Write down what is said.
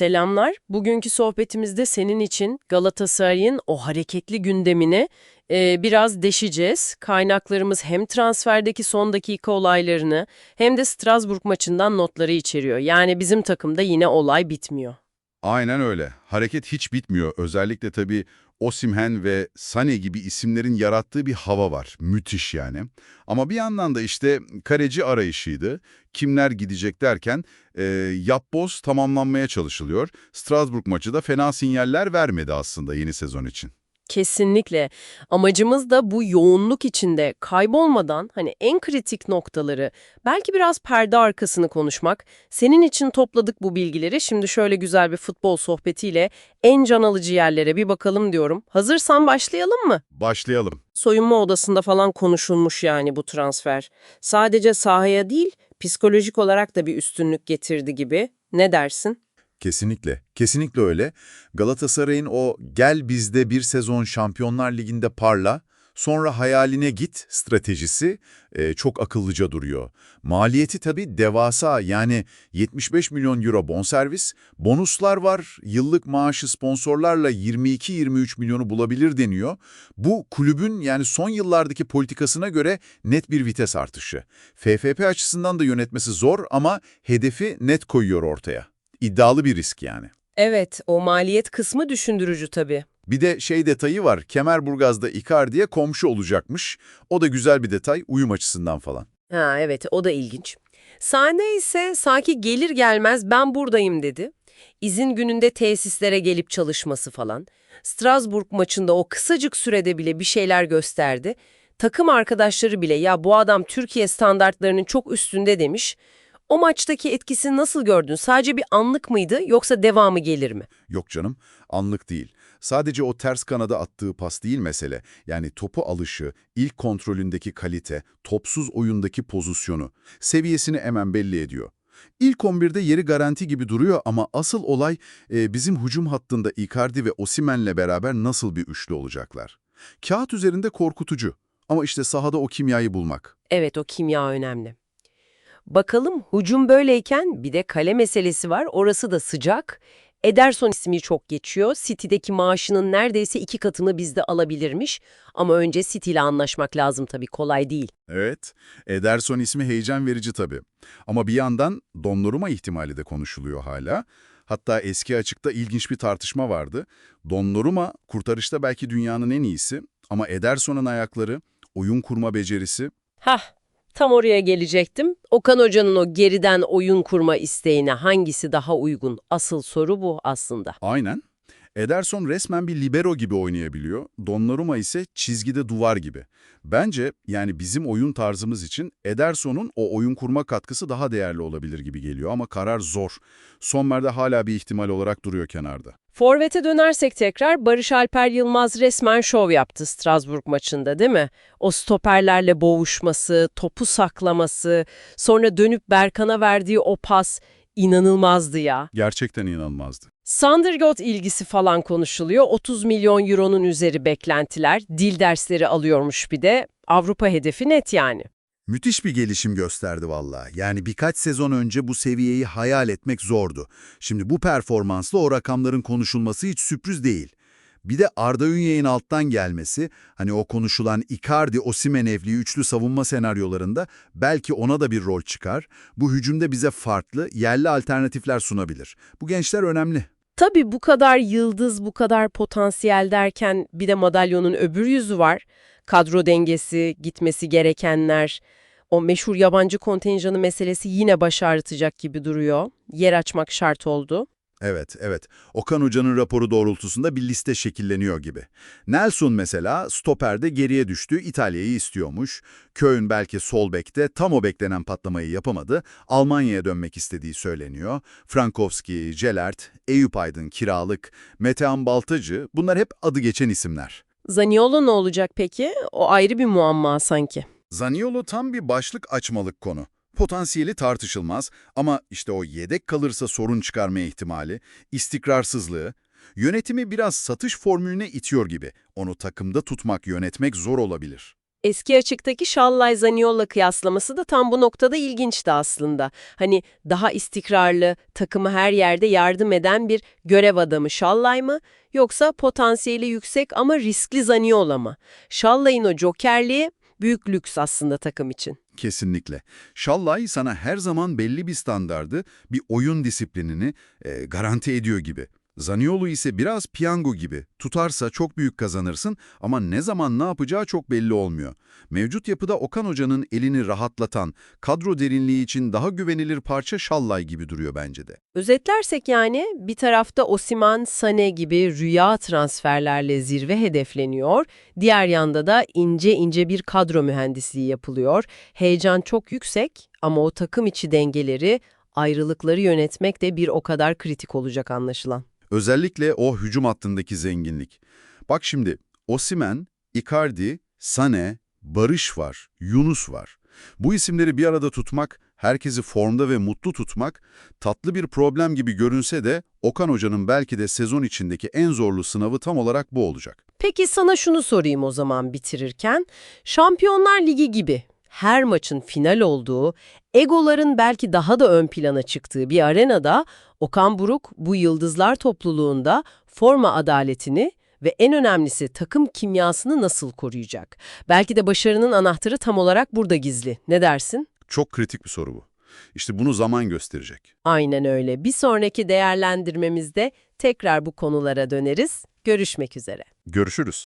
Selamlar. Bugünkü sohbetimizde senin için Galatasaray'ın o hareketli gündemini e, biraz deşeceğiz. Kaynaklarımız hem transferdeki son dakika olaylarını hem de Strasbourg maçından notları içeriyor. Yani bizim takımda yine olay bitmiyor. Aynen öyle. Hareket hiç bitmiyor. Özellikle tabii Osimhen ve Sane gibi isimlerin yarattığı bir hava var. Müthiş yani. Ama bir yandan da işte kaleci arayışıydı. Kimler gidecek derken e, yapboz tamamlanmaya çalışılıyor. Strasbourg maçı da fena sinyaller vermedi aslında yeni sezon için. Kesinlikle. Amacımız da bu yoğunluk içinde kaybolmadan hani en kritik noktaları, belki biraz perde arkasını konuşmak. Senin için topladık bu bilgileri. Şimdi şöyle güzel bir futbol sohbetiyle en can alıcı yerlere bir bakalım diyorum. Hazırsan başlayalım mı? Başlayalım. Soyunma odasında falan konuşulmuş yani bu transfer. Sadece sahaya değil, psikolojik olarak da bir üstünlük getirdi gibi. Ne dersin? Kesinlikle, kesinlikle öyle. Galatasaray'ın o gel bizde bir sezon Şampiyonlar Ligi'nde parla, sonra hayaline git stratejisi e, çok akıllıca duruyor. Maliyeti tabii devasa yani 75 milyon euro bonservis, bonuslar var, yıllık maaşı sponsorlarla 22-23 milyonu bulabilir deniyor. Bu kulübün yani son yıllardaki politikasına göre net bir vites artışı. FFP açısından da yönetmesi zor ama hedefi net koyuyor ortaya. İddialı bir risk yani. Evet, o maliyet kısmı düşündürücü tabii. Bir de şey detayı var, Kemerburgaz'da Icardi'ye komşu olacakmış. O da güzel bir detay, uyum açısından falan. Ha evet, o da ilginç. Sahne ise sanki gelir gelmez ben buradayım dedi. İzin gününde tesislere gelip çalışması falan. Strasbourg maçında o kısacık sürede bile bir şeyler gösterdi. Takım arkadaşları bile ya bu adam Türkiye standartlarının çok üstünde demiş. O maçtaki etkisini nasıl gördün? Sadece bir anlık mıydı yoksa devamı gelir mi? Yok canım, anlık değil. Sadece o ters kanada attığı pas değil mesele. Yani topu alışı, ilk kontrolündeki kalite, topsuz oyundaki pozisyonu, seviyesini hemen belli ediyor. İlk 11'de yeri garanti gibi duruyor ama asıl olay e, bizim hücum hattında Icardi ve Osimhen'le beraber nasıl bir üçlü olacaklar. Kağıt üzerinde korkutucu ama işte sahada o kimyayı bulmak. Evet o kimya önemli. Bakalım hücum böyleyken bir de kale meselesi var. Orası da sıcak. Ederson ismi çok geçiyor. City'deki maaşının neredeyse iki katını bizde alabilirmiş. Ama önce City ile anlaşmak lazım tabii kolay değil. Evet, Ederson ismi heyecan verici tabii. Ama bir yandan Donnarumma ihtimali de konuşuluyor hala. Hatta eski açıkta ilginç bir tartışma vardı. Donnarumma kurtarışta belki dünyanın en iyisi ama Ederson'un ayakları, oyun kurma becerisi Hah, tam oraya gelecektim. Okan Hoca'nın o geriden oyun kurma isteğine hangisi daha uygun? Asıl soru bu aslında. aynen. Ederson resmen bir libero gibi oynayabiliyor. Donnarumma ise çizgide duvar gibi. Bence yani bizim oyun tarzımız için Ederson'un o oyun kurma katkısı daha değerli olabilir gibi geliyor ama karar zor. Sommer'de hala bir ihtimal olarak duruyor kenarda. Forvet'e dönersek tekrar Barış Alper Yılmaz resmen şov yaptı Strasbourg maçında değil mi? O stoperlerle boğuşması, topu saklaması, sonra dönüp Berkan'a verdiği o pas inanılmazdı ya. Gerçekten inanılmazdı. Sandergaard ilgisi falan konuşuluyor. 30 milyon euronun üzeri beklentiler, dil dersleri alıyormuş bir de. Avrupa hedefi net yani. Müthiş bir gelişim gösterdi valla. Yani birkaç sezon önce bu seviyeyi hayal etmek zordu. Şimdi bu performansla o rakamların konuşulması hiç sürpriz değil. Bir de Arda Ünye'nin alttan gelmesi, hani o konuşulan Icardi, Osimhen evli üçlü savunma senaryolarında belki ona da bir rol çıkar. Bu hücumda bize farklı, yerli alternatifler sunabilir. Bu gençler önemli. Tabii bu kadar yıldız, bu kadar potansiyel derken bir de madalyonun öbür yüzü var. Kadro dengesi, gitmesi gerekenler, o meşhur yabancı kontenjanı meselesi yine baş ağrıtacak gibi duruyor. Yer açmak şart oldu. Evet, evet. Okan Hoca'nın raporu doğrultusunda bir liste şekilleniyor gibi. Nelson mesela stoperde geriye düştü, İtalya'yı istiyormuş. Köln belki sol bekte tam o beklenen patlamayı yapamadı. Almanya'ya dönmek istediği söyleniyor. Frankowski, Celert, Eyüp Aydın kiralık, Metehan Baltacı bunlar hep adı geçen isimler. Zaniolo ne olacak peki? O ayrı bir muamma sanki. Zaniolo tam bir başlık açmalık konu. Potansiyeli tartışılmaz ama işte o yedek kalırsa sorun çıkarma ihtimali, istikrarsızlığı, yönetimi biraz satış formülüne itiyor gibi. Onu takımda tutmak, yönetmek zor olabilir. Eski açıktaki Şallay Zaniolo kıyaslaması da tam bu noktada ilginçti aslında. Hani daha istikrarlı, takımı her yerde yardım eden bir görev adamı Şallay mı yoksa potansiyeli yüksek ama riskli Zaniolo mı? Şallay'ın o jokerliği büyük lüks aslında takım için. Kesinlikle. Şallay sana her zaman belli bir standardı, bir oyun disiplinini e, garanti ediyor gibi. Zaniolo ise biraz piyango gibi. Tutarsa çok büyük kazanırsın ama ne zaman ne yapacağı çok belli olmuyor. Mevcut yapıda Okan Hoca'nın elini rahatlatan, kadro derinliği için daha güvenilir parça Şallay gibi duruyor bence de. Özetlersek yani bir tarafta Osiman, Sane gibi rüya transferlerle zirve hedefleniyor, diğer yanda da ince ince bir kadro mühendisliği yapılıyor. Heyecan çok yüksek ama o takım içi dengeleri, ayrılıkları yönetmek de bir o kadar kritik olacak anlaşılan. Özellikle o hücum hattındaki zenginlik. Bak şimdi Osimen, Icardi, Sane, Barış var, Yunus var. Bu isimleri bir arada tutmak, herkesi formda ve mutlu tutmak tatlı bir problem gibi görünse de Okan Hoca'nın belki de sezon içindeki en zorlu sınavı tam olarak bu olacak. Peki sana şunu sorayım o zaman bitirirken. Şampiyonlar Ligi gibi her maçın final olduğu, egoların belki daha da ön plana çıktığı bir arenada Okan Buruk bu yıldızlar topluluğunda forma adaletini ve en önemlisi takım kimyasını nasıl koruyacak? Belki de başarının anahtarı tam olarak burada gizli. Ne dersin? Çok kritik bir soru bu. İşte bunu zaman gösterecek. Aynen öyle. Bir sonraki değerlendirmemizde tekrar bu konulara döneriz. Görüşmek üzere. Görüşürüz.